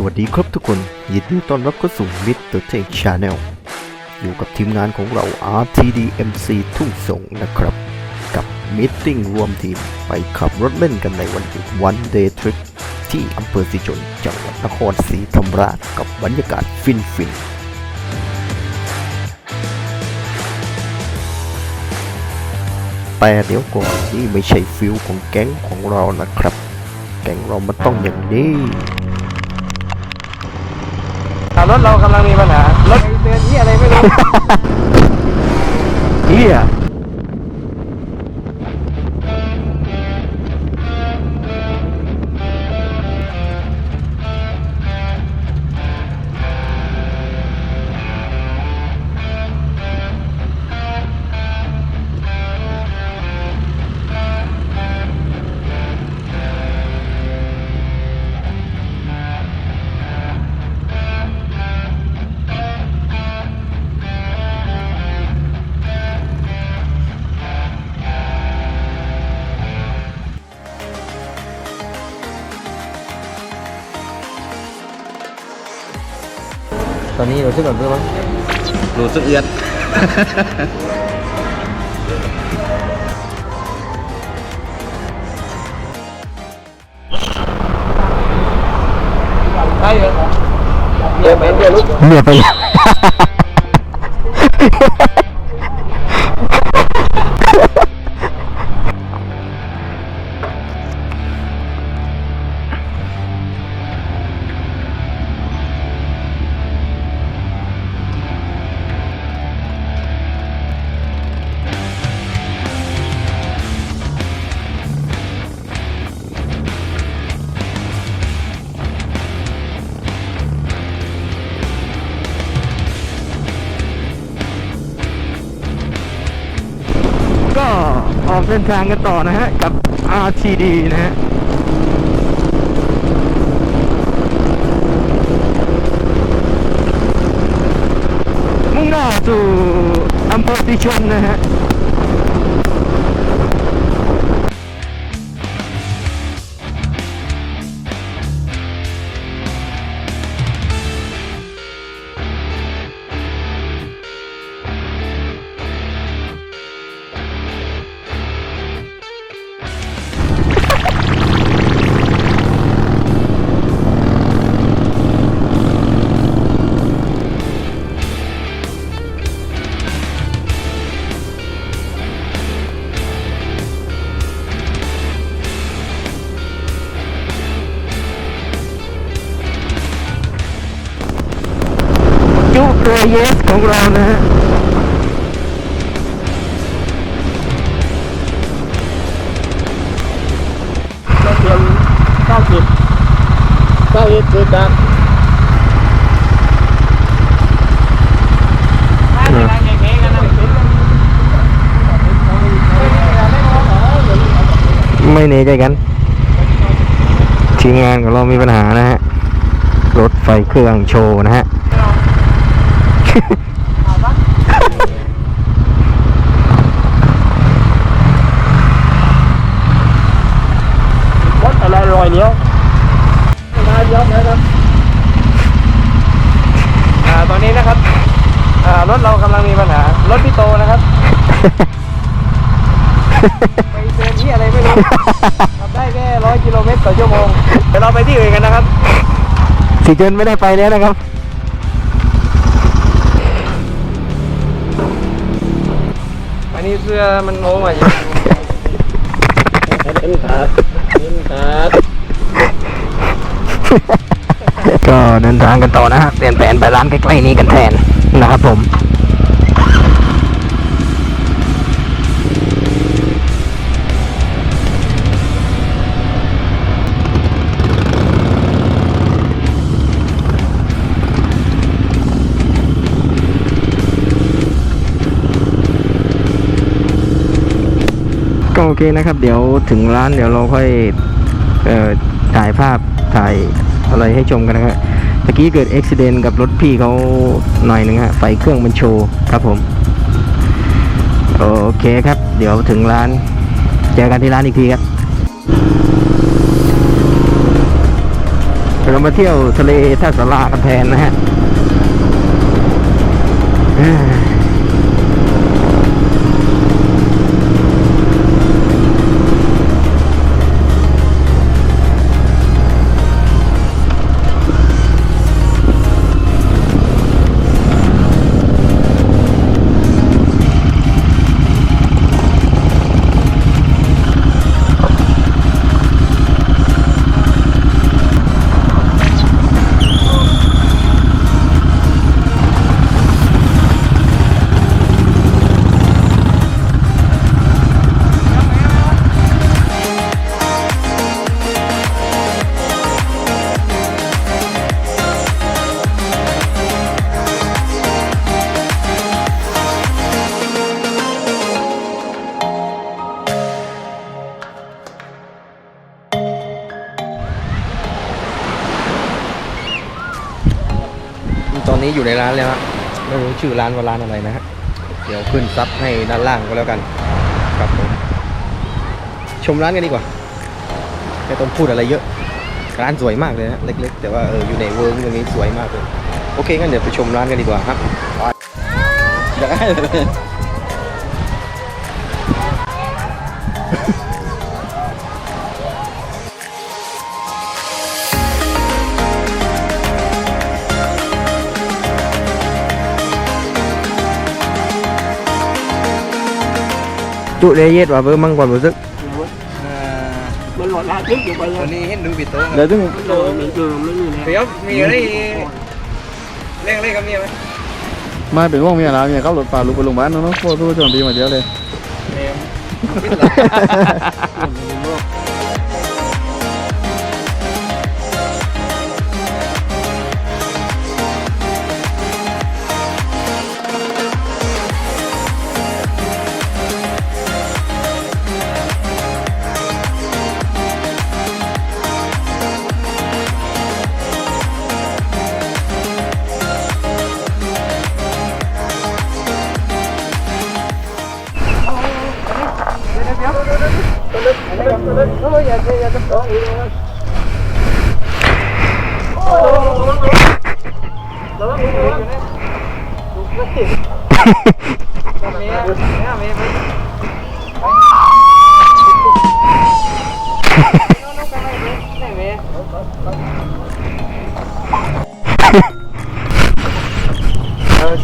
สวัสดีครับทุกคน ยินดีต้อนรับเข้าสู่ Mr. Tech Channel อยู่กับทีมงานของเรา RTDMC ทุ่งสงนะครับ กับมิทติ้งรวมทีมไปขับรถเล่นกันในวันหยุด One Day Trip ที่อำเภอสิชนจังหวัดนครศรีธรรมราชกับบรรยากาศฟินฟินแต่เดี๋ยวก่อนนี่ไม่ใช่ฟิลของแก๊งของเรานะครับ แก๊งเรามันต้องอย่างนี้ รถเรากำลังมีปัญหารถเตือนที่อะไรไม่รู้ เฮีย ตอนนี้เราชื่อแบบเพื่อมั้งรู้สึกเอือนได้เหรอเดี๋ยวไปเดี๋ยวลุกเมียไป ออกเส้นทางกันต่อนะฮะ กับ RTD นะฮะมุ่งหน้าสู่อำเภอติชนนะฮะ ของเรานะฮะเราเตรียมเก้าสิบเก้าเอ็ดเกิดจากกันนะไม่เนใจกัน ทีมงานของเรามีปัญหานะฮะ รถไฟเครื่องโชว์นะฮะ รถอะไรลอยเลี้ยวมาเลี้ยวนะครับอ่าตอนนี้นะครับอ่ารถเรากำลังมีปัญหารถพี่โตนะครับไปเตือนที่อะไรไม่รู้ขับได้แค่ร้อยกิโลเมตรต่อชั่วโมงเดี๋ยวเราไปที่อื่นกันนะครับ สีเจนไม่ได้ไปแล้วนะครับ อันนี้เสื้อมันโม้มาอยู่เป็นขาดเป็นขาดก็เดินทางกันต่อนะฮะเปลี่ยนแผนไปร้านใกล้ๆนี้กันแทนนะครับผม ก็โอเคนะครับ เดี๋ยวถึงร้านเดี๋ยวเราค่อยออถ่ายภาพถ่ายอะไรให้ชมกันนะครับตะกี้เกิดอุบิเหตุกับรถพี่เขาหน่อยหนึ่งฮะไฟเครื่องมันโชว์ครับผม โอเคครับ เดี๋ยวถึงร้าน เจอกันที่ร้านอีกทีครับเรามาเที่ยวทะเลท่าสารากันแทนนะฮะ ตอนนี้อยู่ในร้านแล้วฮะไม่รู้ชื่อร้านว่าร้านอะไรนะฮะเดี๋ยวขึ้นซับให้ด้านล่างก็แล้วกันครับผมชมร้านกันดีกว่าไม่ต้องพูดอะไรเยอะ ร้านสวยมากเลยนะเล็ก ๆ แต่ว่าเอออยู่ในเวิร์กตรงนี้สวยมากเลยโอเคงั้นเดี๋ยวไปชมร้านกันดีกว่าครับ จุเรเยสว่าเบอร์มั่งก่อนรู้สึกมันหลดละทึกอยู่ไปเลตัวยนี้เห็นดูปิดโต๊ะเดี๋ยวถึงโดนมันเจอไม่มีแล้วเดี๋ยวมีอะไรเร่งเร่งกับเมียไหมไม่เป็นห่วงเมียนะเมียขับรถป่าลูกไปโรงพยาบาลเนาะเนาะโคตรโชคดีมาเดียวเลย เ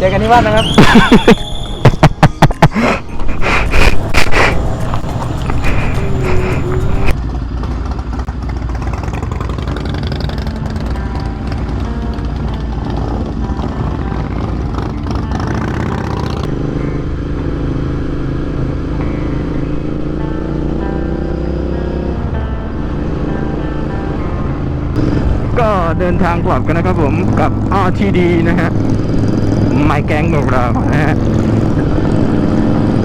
จอกันที่บ้านนะครับ เดินทางกลับกันนะครับผมกับ RTD นะฮะไมแก๊งของเรานะฮะ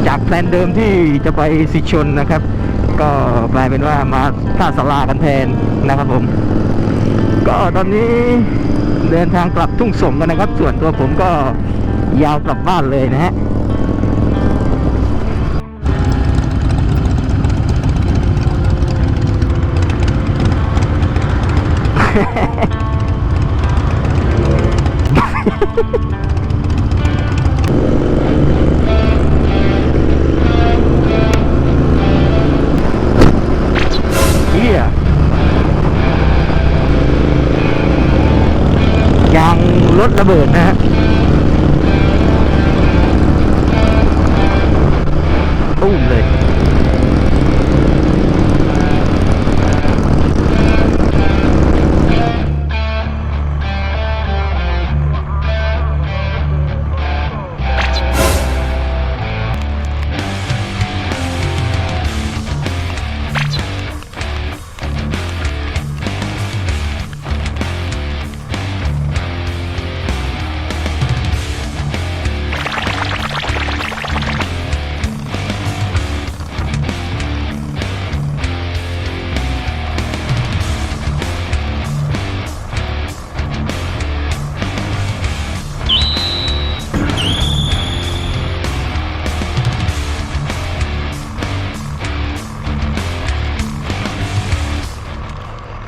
จากแพลนเดิมที่จะไปสิชนนะครับ ก็กลายเป็นว่ามาท่าสารากันแทนนะครับผม ก็ตอนนี้เดินทางกลับทุ่งสงกันนะครับ ส่วนตัวผมก็ยาวกลับบ้านเลยนะฮะเฮี ยยางรถระเบิดนะฮะตุ้มเลย